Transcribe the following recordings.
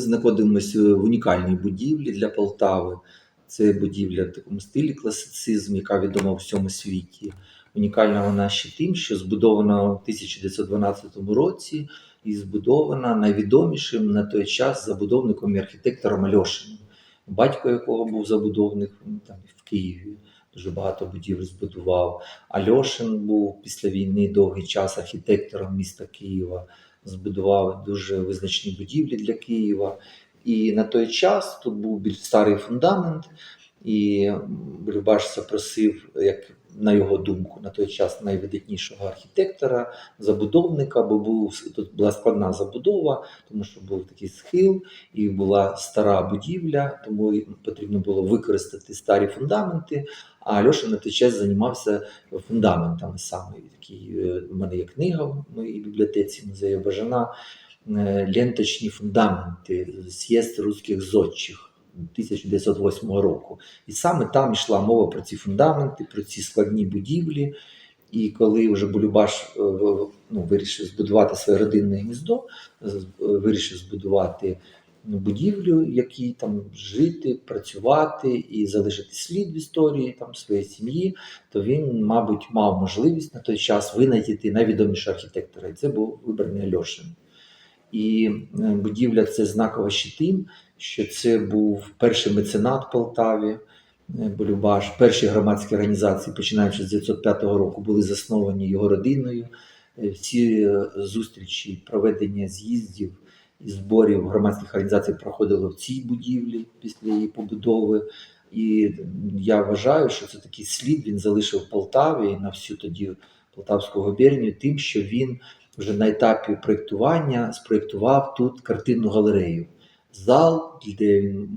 знаходимося в унікальній будівлі для Полтави. Це будівля в такому стилі класицизм, яка відома у всьому світі. Унікальна вона ще тим, що збудована у 1912 році і збудована найвідомішим на той час забудовником і архітектором Альошиним, батько якого був забудовник там в Києві. Дуже багато будівель збудував. Альошин був після війни довгий час архітектором міста Києва, збудував дуже визначні будівлі для Києва. І на той час тут був більш старий фундамент, і Любаш запросив, як на його думку, на той час найвидатнішого архітектора, забудовника, бо був тут була складна забудова, тому що був такий схил, і була стара будівля, тому потрібно було використати старі фундаменти. А Альоша на той час займався фундаментами саме. Такий, е, У мене є книга в моїй бібліотеці музею Бажана е, ленточні фундаменти з'їзд русських зодчих 1908 року. І саме там йшла мова про ці фундаменти, про ці складні будівлі. І коли вже Булюбаш е, ну, вирішив збудувати своє родинне гніздо, вирішив збудувати ну, будівлю, якій там жити, працювати і залишити слід в історії там своєї сім'ї, то він, мабуть, мав можливість на той час винайти найвідомішого архітектора. І це був вибраний Альошин. І е, будівля це знакова ще тим, що це був перший меценат в Полтаві. е, Болюбаш, перші громадські організації, починаючи з 1905 року, були засновані його родиною. Е, Всі е, зустрічі, проведення з'їздів і зборів громадських організацій проходило в цій будівлі після її побудови. І я вважаю, що це такий слід він залишив Полтаві на всю тоді Полтавську губернію, тим, що він вже на етапі проєктування спроєктував тут картинну галерею. Зал, де він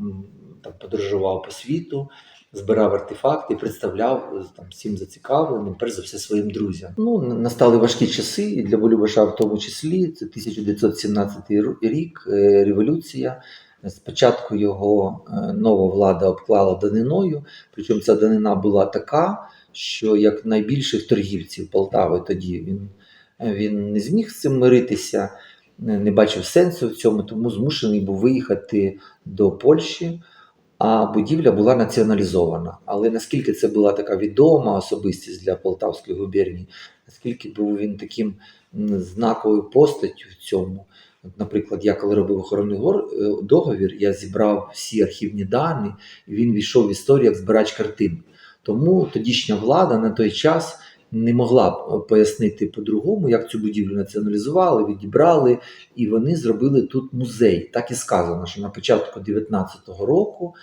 там подорожував по світу, збирав артефакти, представляв е, там всім зацікавленим, перш за все своїм друзям. Ну, настали важкі часи, і для Болюбаша в тому числі. Це 1917 рік, е, революція. Спочатку його е, нова влада обклала даниною, причому ця данина була така, що як найбільших торгівців Полтави тоді він, е, він не зміг з цим миритися, не бачив сенсу в цьому, тому змушений був виїхати до Польщі, а будівля була націоналізована. Але наскільки це була така відома особистість для Полтавської губернії, наскільки був він таким знаковою постаттю в цьому. Наприклад, я коли робив охоронний е, договір, я зібрав всі архівні дані, і він війшов в історію як збирач картин. Тому тодішня влада на той час не могла б е, пояснити по-другому, як цю будівлю націоналізували, відібрали, і вони зробили тут музей. Так і сказано, що на початку 19-го року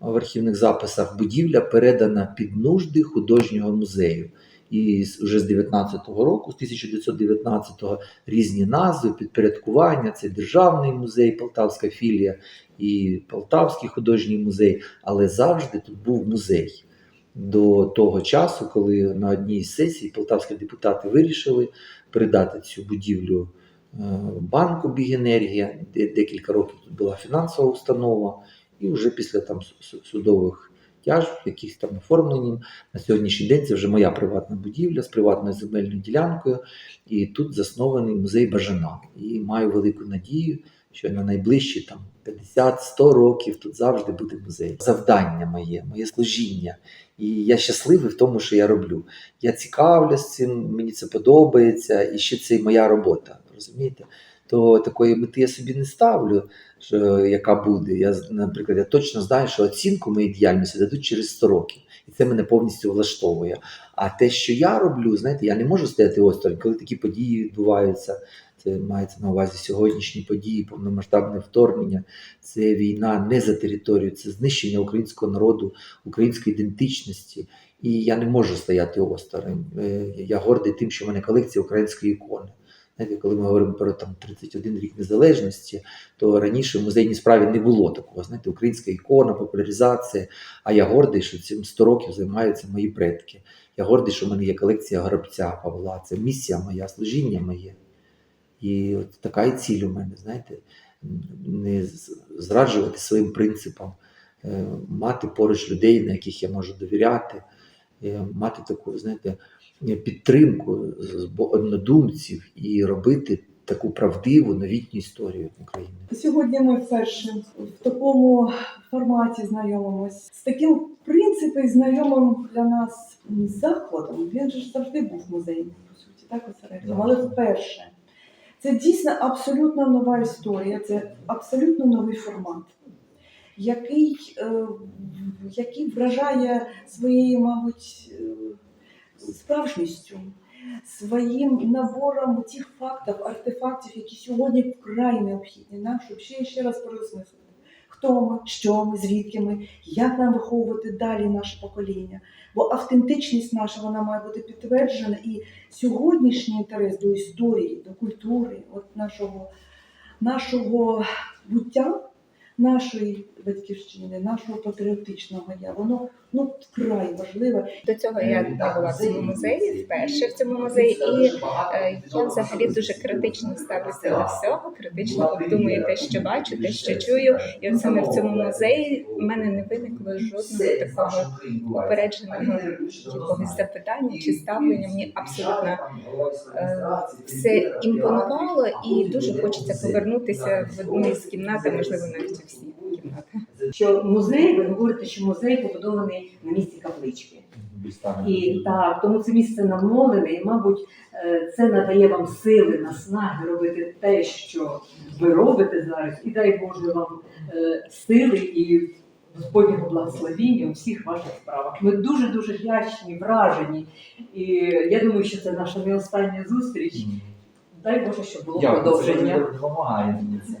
в архівних записах будівля передана під нужди художнього музею. І вже з 19-го року, з 1919-го, різні назви, підпорядкування. Це Державний музей, Полтавська філія і Полтавський художній музей. Але завжди тут був музей до того часу, коли на одній з сесій полтавські депутати вирішили передати цю будівлю е, банку Бігенергія, де декілька років тут була фінансова установа, і вже після там су- су- судових тяжб, якихось там оформлені. На сьогоднішній день це вже моя приватна будівля з приватною земельною ділянкою, і тут заснований музей Бажана. І маю велику надію, що на найближчі там 50-100 років тут завжди буде музей. Завдання моє, моє служіння. І я щасливий в тому, що я роблю. Я цікавлюсь цим, мені це подобається, і ще це і моя робота. Розумієте? То такої мети я собі не ставлю, що яка буде. Я, наприклад, я точно знаю, що оцінку моєї діяльності дадуть через 100 років, і це мене повністю влаштовує. А те, що я роблю, знаєте, я не можу стояти осторонь, коли такі події відбуваються. Це мається на увазі сьогоднішні події, повномасштабне вторгнення. Це війна не за територію, це знищення українського народу, української ідентичності. І я не можу стояти осторонь. Е, Я гордий тим, що в мене колекція української ікони. Знаєте, коли ми говоримо про там 31 рік незалежності, то раніше в музейній справі не було такого. Знаєте, українська ікона, популяризація. А я гордий, що цим 100 років займаються мої предки. Я гордий, що в мене є колекція горобця Павла. Це місія моя, служіння моє. І от така і ціль у мене, знаєте, не зраджувати своїм принципам, е, мати поруч людей, на яких я можу довіряти, е, мати таку, знаєте, підтримку з однодумців і робити таку правдиву новітню історію України. Сьогодні ми вперше в такому форматі знайомимось з таким в принципі знайомим для нас закладом. Він же ж завжди був музейним, по суті, так осередком, але вперше. Це дійсно абсолютно нова історія, це абсолютно новий формат, який, е, який вражає своєю, мабуть, е, справжністю, своїм набором тих фактів, артефактів, які сьогодні вкрай необхідні нам, щоб ще і ще раз переосмислити, хто ми, що ми, звідки ми, як нам виховувати далі наше покоління. Бо автентичність наша вона має бути підтверджена, і сьогоднішній інтерес до історії, до культури, от нашого, нашого буття. Нашої батьківщини, нашого патріотичного я, воно ну вкрай важливе. До цього я не була в цьому музеї вперше в цьому музеї, і е, я взагалі дуже критично ставлюся до всього. Критично обдумую те, що бачу, те, що чую. І от саме в цьому музеї в мене не виникло жодного такого упередженого якогось запитання чи ставлення. Мені абсолютно е, все імпонувало, і дуже хочеться повернутися в одну із кімнат, можливо навіть всі кімнати. що музей, ви говорите, що музей побудований на місці каплички. І так, тому це місце намолене, і, мабуть, е, це надає вам сили, наснаги робити те, що ви робите зараз, і дай Боже вам е, сили і Господнього благословіння у всіх ваших справах. Ми дуже дуже вдячні, вражені. І я думаю, що це наша не остання зустріч. Дай Боже, щоб було Дякую, продовження. це допомагає мені це.